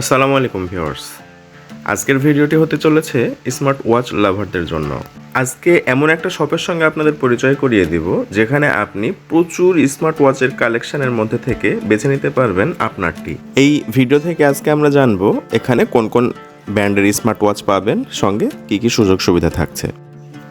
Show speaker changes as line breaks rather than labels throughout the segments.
আসসালামু আলাইকুম ভিউয়ার্স। আজকের ভিডিওটি হতে চলেছে স্মার্ট ওয়াচ লাভারদের জন্য। আজকে এমন একটা শপের সঙ্গে আপনাদের পরিচয় করিয়ে দিব, যেখানে আপনি প্রচুর স্মার্ট ওয়াচের কালেকশনের মধ্যে থেকে বেছে নিতে পারবেন আপনারটি। এই ভিডিও থেকে আজকে আমরা জানব, এখানে কোন কোন ব্র্যান্ডের স্মার্ট ওয়াচ পাবেন, সঙ্গে কি কি সুযোগ সুবিধা থাকছে।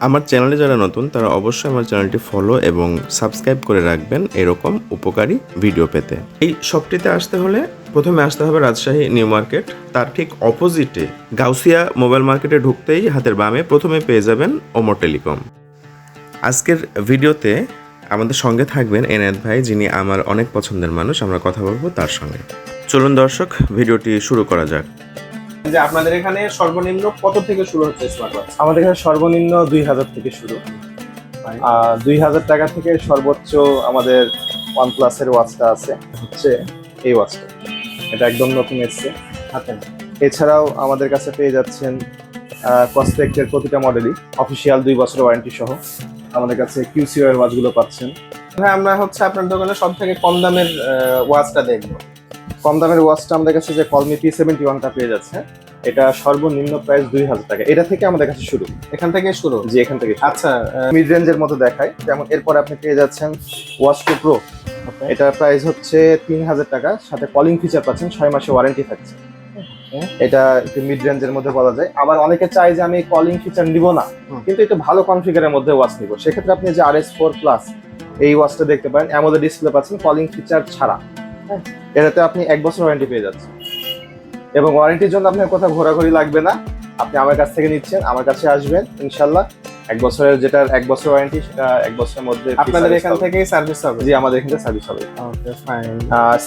আমার চ্যানেলে যারা নতুন, তারা অবশ্যই আমার চ্যানেলটি ফলো এবং সাবস্ক্রাইব করে রাখবেন, এরকম উপকারী ভিডিও পেতে। এই শপটিতে আসতে হলে প্রথমে আসতে হবে রাজশাহী নিউ মার্কেট। তার ঠিক অপোজিটে গাউসিয়া মোবাইল মার্কেটে ঢুকতেই হাতের বামে প্রথমে পেয়ে যাবেন ওমর টেলিকম। আজকের ভিডিওতে আমাদের সঙ্গে থাকবেন এনায়েত ভাই যিনি আমার অনেক পছন্দের মানুষ আমরা কথা বলব তার সঙ্গে। চলুন দর্শক ভিডিওটি শুরু করা যাক।
যে আপনাদের এখানে সর্বনিম্ন কত থেকে শুরু হচ্ছে স্মার্ট ওয়াচ
আমাদের এখানে সর্বনিম্ন দুই হাজার থেকে শুরু। আর দুই হাজার টাকা থেকে সর্বোচ্চ আমাদের ওয়ান প্লাসের ওয়াচটা আছে হচ্ছে এই ওয়াচটা এটা একদম নতুন এসছে।
হাতে
এছাড়াও আমাদের কাছে পেয়ে যাচ্ছেন কসপেক্টের প্রতিটা মডেলই অফিসিয়াল দুই বছরের ওয়ারেন্টি সহ আমাদের কাছে কিউসিও এর ওয়াচগুলো পাচ্ছেন।
হ্যাঁ আমরা হচ্ছে আপনার দোকানে সব থেকে কম দামের ওয়াচটা দেখব।
কম দামের ওয়াচটা আমাদের কাছে যে কলমি পি সেভেন্টি ওয়ানটা পেয়ে যাচ্ছে এটা সর্বনিম্ন প্রাইস দুই হাজার টাকা। এটা থেকে আমাদের কাছে শুরু।
এখান থেকে শুরু?
যে এখান থেকে
আচ্ছা
মিড রেঞ্জের মতো দেখায় যেমন এরপর আপনি পেয়ে যাচ্ছেন ওয়াচ টু প্রো এটার প্রাইস হচ্ছে তিন হাজার টাকা সাথে কলিং ফিচার পাচ্ছেন ছয় মাসে ওয়ারেন্টি থাকছে। এটা একটু মিড রেঞ্জের মধ্যে বলা যায়। আবার অনেকে চায় যে আমি কলিং ফিচার নিব না। কিন্তু একটু ভালো কনফিগারের মধ্যে ওয়াচ নিব। সেক্ষেত্রে আপনি যে আর এস ফোর প্লাস এই ওয়াচটা দেখতে পারেন অ্যামোলেড ডিসপ্লে পাচ্ছেন কলিং ফিচার ছাড়া। হ্যাঁ, এটাতে আপনি এক বছর ওয়ারেন্টি পেয়ে যাচ্ছেন। এবং ওয়ারেন্টির জন্য আপনার কোথাও ঘোরাঘুরি লাগবে না। আপনি আমার কাছ থেকে নিচ্ছেন আমার কাছে আসবেন ইনশাল্লাহ। এক বছরের যেটা এক বছর ওয়ারেন্টি সেটা এক বছরের মধ্যে
আপনাদের এখান। থেকেই সার্ভিস হবে?
জি আমাদের এখান থেকে সার্ভিস হবে।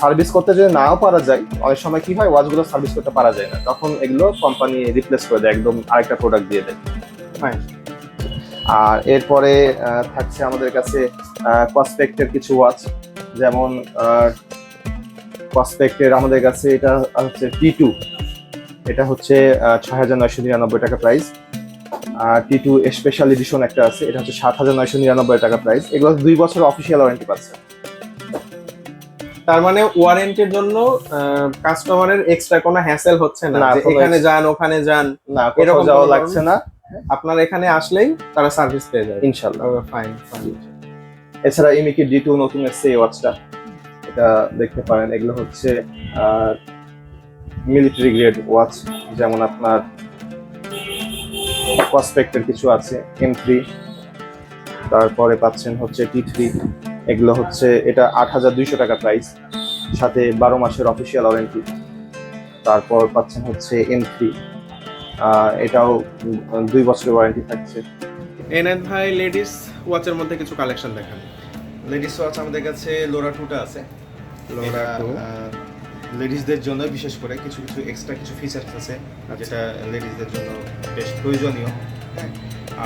সার্ভিস করতে যদি নাও পারা যায় অনেক সময় কি হয় ওয়াচগুলো সার্ভিস করতে পারা যায় না। তখন এগুলো কোম্পানি রিপ্লেস করে দেয় একদম আরেকটা প্রোডাক্ট দিয়ে দেয়।
ফাইন
আর এরপরে থাকছে আমাদের কাছে কসপেক্টের কিছু ওয়াচ যেমন কসপেক্টের আমাদের কাছে এটা হচ্ছে টি টু এটা হচ্ছে ছয় হাজার নয়শো নিরানব্বই টাকা price T two special edition একটা আছে এটা হচ্ছে সাত হাজার নয়শো নিরানব্বই টাকা প্রাইস এগুলো দুই বছর অফিসিয়াল ওয়ারেন্টি পাচ্ছে।
তার মানে ওয়ারেন্টির জন্য কাস্টমারের এক্সট্রা কোনো হ্যাসেল হচ্ছে না এখানে যান ওখানে যান
না
এরকম
যাওয়া লাগছে না।
আপনার এখানে আসলেই তারা সার্ভিস পেয়ে যাবে।
ইনশাল্লাহ
ফাইন ফাইন
এছাড়া ইমিকি ডি টু নতুন এসছে এই ওয়াচটা এটা দেখতে পারেন। এগুলো হচ্ছে মিলিটারি গ্রেড ওয়াচ যেমন আপনার কসপেক্টের কিছু আছে এম থ্রি তারপরে পাচ্ছেন হচ্ছে টি থ্রি এগুলো হচ্ছে এটা আট হাজার দুইশো টাকা প্রাইস সাথে বারো মাসের অফিসিয়াল ওয়ারেন্টি তারপর পাচ্ছেন হচ্ছে এম থ্রি এটাও দুই বছরের ওয়ারেন্টি থাকছে।
এন এনায়েত ভাই লেডিস ওয়াচের মধ্যে কিছু কালেকশন দেখান।
লেডিস ওয়াচ আমাদের কাছে লোরা টুটা আছে।
LORA two.
লেডিসদের জন্য বিশেষ করে কিছু কিছু এক্সট্রা কিছু ফিচার্স আছে যেটা লেডিসদের জন্য বেশ প্রয়োজনীয়। হ্যাঁ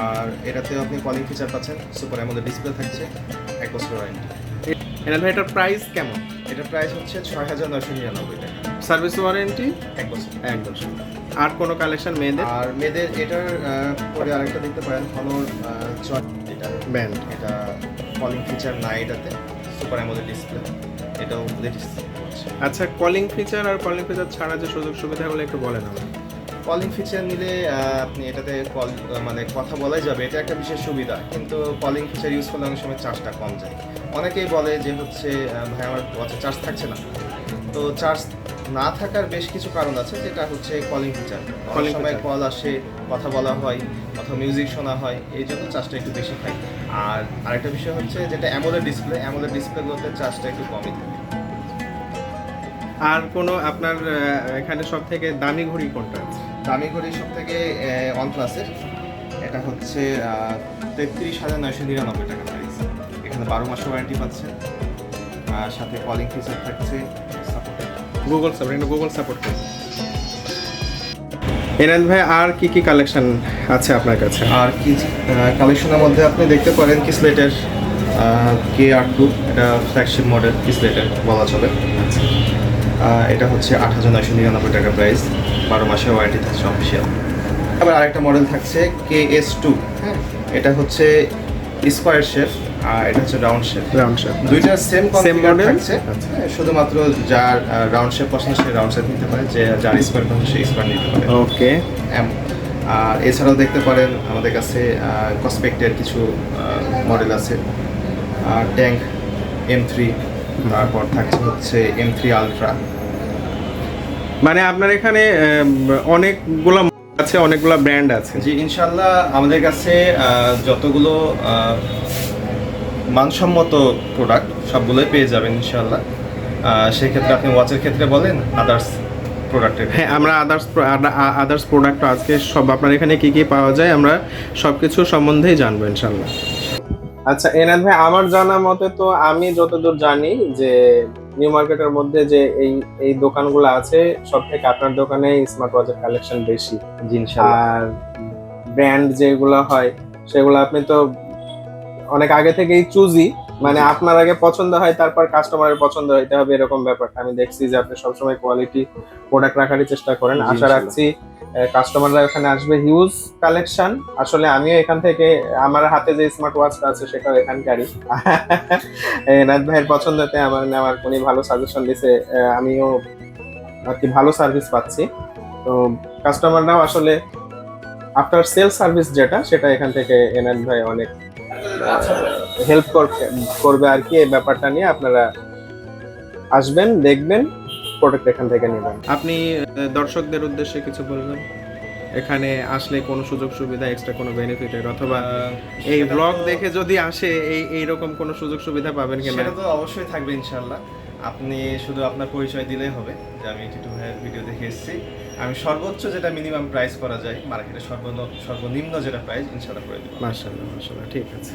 আর এটাতে আপনি কলিং ফিচার পাচ্ছেন সুপার আমাদের ডিসপ্লে থাকছে এক বছর ওয়ারেন্টি
এনায়েত ভাই এটার প্রাইস কেমন?
এটার প্রাইস হচ্ছে ছয় হাজার নয়শো নিরানব্বই টাকা।
সার্ভিস ওয়ারেন্টি
এক বছর।
এক বছর। আর কোনো কালেকশন মেয়েদের?
আর মেয়েদের এটার পরে আরেকটা দেখতে পারেন চট এটা।
ব্যান্ড
এটা কলিং ফিচার নাই এটাতে সুপার আমাদের ডিসপ্লে এটাও লেটেস্ট
আচ্ছা কলিং ফিচার আর কলিং ফিচার ছাড়া যে সুযোগ সুবিধাগুলো একটু বলেন আমার
কলিং ফিচার নিলে আপনি এটাতে কল মানে কথা বলাই যাবে এটা একটা বিশেষ সুবিধা। কিন্তু কলিং ফিচার ইউজ করলে অনেক সময় চার্জটা কম যায়। অনেকেই বলে যে হচ্ছে ভাই আমার ওয়াচে চার্জ থাকছে না। তো চার্জ না থাকার বেশ কিছু কারণ আছে যেটা হচ্ছে কলিং ফিচার অনেক সময় কল আসে কথা বলা হয় অথবা মিউজিক শোনা হয় এই জন্য চার্জটা একটু বেশি খায় আর আরেকটা বিষয় হচ্ছে যেটা অ্যামোলেড ডিসপ্লে অ্যামোলেড ডিসপ্লেগুলোতে চার্জটা একটু কমই থাকে।
আর কোনো আপনার এখানে সব থেকে দামি ঘড়ি কোনটা আছে?
দামি ঘড়ি সব থেকে ওয়ান প্লাসের এটা হচ্ছে তেত্রিশ হাজার নয়শো নিরানব্বই টাকা প্রাইস এখানে বারো মাসের ওয়ারেন্টি পাচ্ছেন আর সাথে কলিং ফিচার থাকছে
গুগল সাপোর্ট এটা গুগল সাপোর্ট করে। এনায়েত ভাই আর কি কি কালেকশন আছে আপনার কাছে?
আর কি কালেকশনের মধ্যে আপনি দেখতে পারেন কিসলেটের কে আর টু এটা ফ্ল্যাগশিপ মডেল কিসলেটের বলা চলে। এটা হচ্ছে আট হাজার নয়শো নিরানব্বই টাকা প্রাইস বারো মাসে ওয়ারেন্টি থাকছে অফিসিয়াল আবার আরেকটা মডেল থাকছে কে এস টু হ্যাঁ? এটা হচ্ছে স্কোয়ার শেফ আর এটা হচ্ছে রাউন্ড শেপ
রাউন্ড শেপ
দুইটা সেম কনফিগার
model?
থাকছে। হ্যাঁ, শুধুমাত্র যার রাউন্ড শেপ পছন্দ সে রাউন্ড শেপ নিতে পারে যে যার স্কোয়ার পছন্দ সে স্কোয়ার নিতে পারে।
ওকে
এম- আর এছাড়াও দেখতে পারেন আমাদের কাছে কসপেক্টের কিছু মডেল আছে। আর ট্যাঙ্ক এম থ্রি তারপর থাকছে হচ্ছে এম থ্রি আলট্রা
মানে আপনার এখানে অনেকগুলা আছে অনেকগুলা ব্র্যান্ড আছে।
জি ইনশাল্লাহ আমাদের কাছে যতগুলো মানসম্মত প্রোডাক্ট সবগুলোই পেয়ে যাবেন ইনশাল্লাহ সেক্ষেত্রে আপনি ওয়াচের ক্ষেত্রে বলেন আদার্স প্রোডাক্টের
হ্যাঁ আমরা আদার্স আদার্স প্রোডাক্ট আজকে সব আপনার এখানে কি কি পাওয়া যায় আমরা সবকিছু সম্বন্ধেই জানব ইনশাল্লাহ আচ্ছা এনাদ ভাই আমার জানা মতে তো আমি যতদূর জানি যে নিউ মার্কেটের মধ্যে যে এই এই দোকানগুলো আছে সব থেকে আপনার দোকানে স্মার্ট ওয়াচের কালেকশন বেশি।
জিনিস
আর ব্র্যান্ড যেগুলো হয় সেগুলো আপনি তো অনেক আগে থেকেই চুজি মানে আপনার আগে পছন্দ হয় তারপর কাস্টমারের পছন্দ হইতে হবে এরকম ব্যাপারটা। আমি দেখছি যে আপনি সবসময় কোয়ালিটি প্রোডাক্ট রাখারই চেষ্টা করেন। আশা রাখছি কাস্টমাররা এখানে আসবে। হিউজ কালেকশন আসলে আমিও এখান থেকে আমার হাতে যে স্মার্ট ওয়াচটা আছে সেটাও এখানকারই। এনাদ ভাইয়ের পছন্দতে আমার নেওয়ার উনি ভালো সাজেশন দিছে আমিও আর কি ভালো সার্ভিস পাচ্ছি। তো কাস্টমাররাও আসলে আফটার সেল সার্ভিস যেটা সেটা এখান থেকে এনাদ ভাই অনেক হেল্প করবে আর কি এই ব্যাপারটা নিয়ে আপনারা আসবেন দেখবেন প্রোডাক্ট এখান থেকে নেবেন। আপনি দর্শকদের উদ্দেশ্যে কিছু বলবেন? এখানে আসলে কোনো সুযোগ সুবিধা এক্সট্রা কোনো বেনিফিটের অথবা এই ব্লগ দেখে যদি আসে এই এইরকম কোনো সুযোগ সুবিধা পাবেন কিনা?
সেটা তো অবশ্যই থাকবে ইনশাল্লাহ আপনি শুধু আপনার পরিচয় দিলেই হবে যে আমি টিটু ভাইয়ের ভিডিও দেখে এসেছি। আমি সর্বোচ্চ যেটা মিনিমাম প্রাইস করা যায় মার্কেটে সর্বনিম্ন সর্বনিম্ন যেটা প্রাইস ইনশাল্লাহ করে দেবো।
মার্শাল্লাহ মার্শাল্লাহ ঠিক আছে।